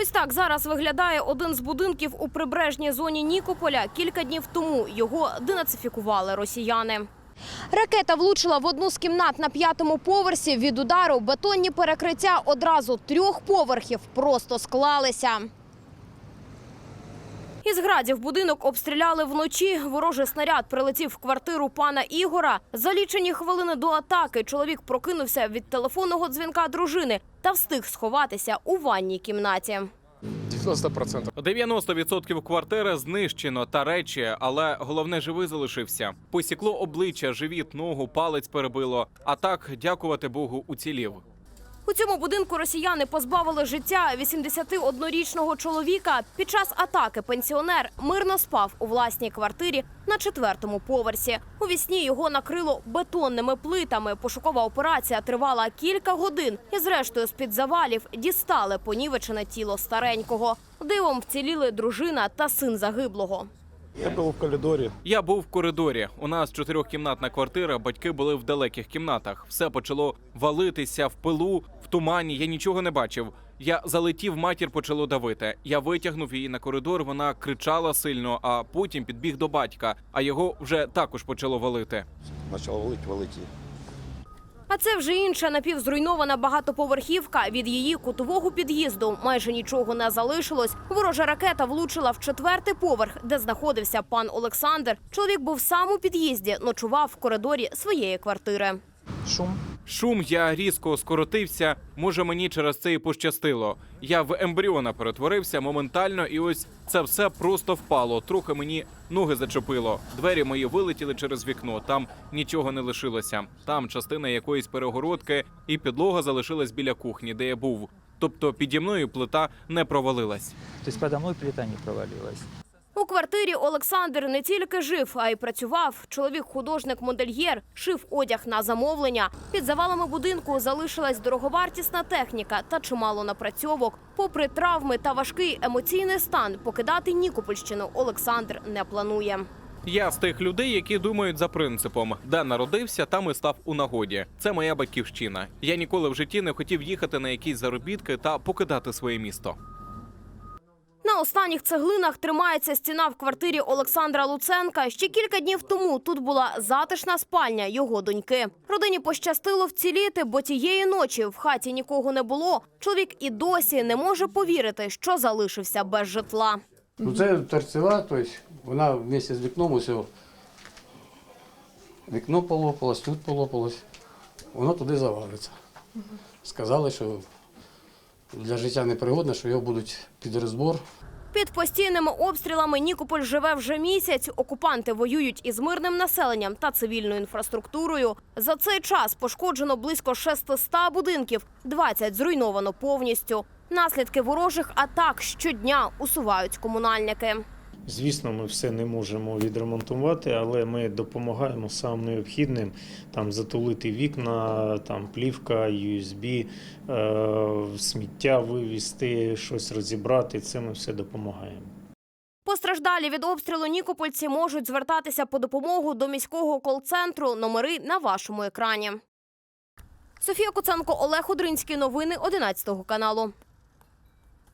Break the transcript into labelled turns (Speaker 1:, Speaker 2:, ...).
Speaker 1: Ось так зараз виглядає один з будинків у прибережній зоні Нікополя. Кілька днів тому його денацифікували росіяни. Ракета влучила в одну з кімнат на п'ятому поверсі. Від удару бетонні перекриття одразу трьох поверхів просто склалися. Із градів будинок обстріляли вночі. Ворожий снаряд прилетів в квартиру пана Ігора. За лічені хвилини до атаки чоловік прокинувся від телефонного дзвінка дружини та встиг сховатися у ванній кімнаті.
Speaker 2: 90%.
Speaker 3: 90% квартири знищено та речі, але головне живий залишився. Посікло обличчя, живіт, ногу, палець перебило. А так, дякувати Богу, уцілів.
Speaker 1: У цьому будинку росіяни позбавили життя 81-річного чоловіка. Під час атаки пенсіонер мирно спав у власній квартирі на четвертому поверсі. У вісні його накрило бетонними плитами. Пошукова операція тривала кілька годин. І зрештою з-під завалів дістали понівечене тіло старенького. Дивом вціліли дружина та син загиблого.
Speaker 2: Я був в коридорі.
Speaker 3: Я був в коридорі. У нас чотирьохкімнатна квартира. Батьки були в далеких кімнатах. Все почало валитися в пилу, в тумані. Я нічого не бачив. Я залетів, матір почало давити. Я витягнув її на коридор. Вона кричала сильно, а потім підбіг до батька. А його вже також почало валити.
Speaker 2: Почало валити, валить.
Speaker 1: А це вже інша напівзруйнована багатоповерхівка. Від її кутового під'їзду майже нічого не залишилось. Ворожа ракета влучила в четвертий поверх, де знаходився пан Олександр. Чоловік був сам у під'їзді, ночував в коридорі своєї квартири.
Speaker 2: Шум.
Speaker 3: Шум я різко скоротився. Може, мені через це і пощастило. Я в ембріона перетворився моментально, і ось це все просто впало. Трохи мені ноги зачепило. Двері мої вилетіли через вікно. Там нічого не лишилося. Там частина якоїсь перегородки, і підлога залишилась біля кухні, де я був. Тобто піді мною плита не провалилась.
Speaker 4: То есть подо мной плита не провалилась.
Speaker 1: Квартирі Олександр не тільки жив, а й працював. Чоловік художник-модельєр, шив одяг на замовлення. Під завалами будинку залишилась дороговартісна техніка та чимало напрацьовок. Попри травми та важкий емоційний стан, покидати Нікопольщину Олександр не планує.
Speaker 3: Я з тих людей, які думають за принципом: де народився, там і став у нагоді. Це моя батьківщина. Я ніколи в житті не хотів їхати на якісь заробітки та покидати своє місто.
Speaker 1: Останніх цеглинах тримається стіна в квартирі Олександра Луценка. Ще кілька днів тому тут була затишна спальня його доньки. Родині пощастило вціліти, бо тієї ночі в хаті нікого не було. Чоловік і досі не може повірити, що залишився без житла.
Speaker 5: Ну це торцева, тобто вона вместе з вікном усе. Вікно полопалось, тут полопалось. Воно туди завалиться. Сказали, що для життя непригодне, що його будуть під розбор.
Speaker 1: Під постійними обстрілами Нікополь живе вже місяць. Окупанти воюють із мирним населенням та цивільною інфраструктурою. За цей час пошкоджено близько 600 будинків, 20 зруйновано повністю. Наслідки ворожих атак щодня усувають комунальники.
Speaker 6: Звісно, ми все не можемо відремонтувати, але ми допомагаємо самим необхідним там затулити вікна, там плівка, USB, е, сміття вивізти, щось розібрати. Це ми все допомагаємо.
Speaker 1: Постраждалі від обстрілу нікопольці можуть звертатися по допомогу до міського кол-центру. Номери на вашому екрані. Софія Куценко, Олег Одринський. Новини 11 каналу.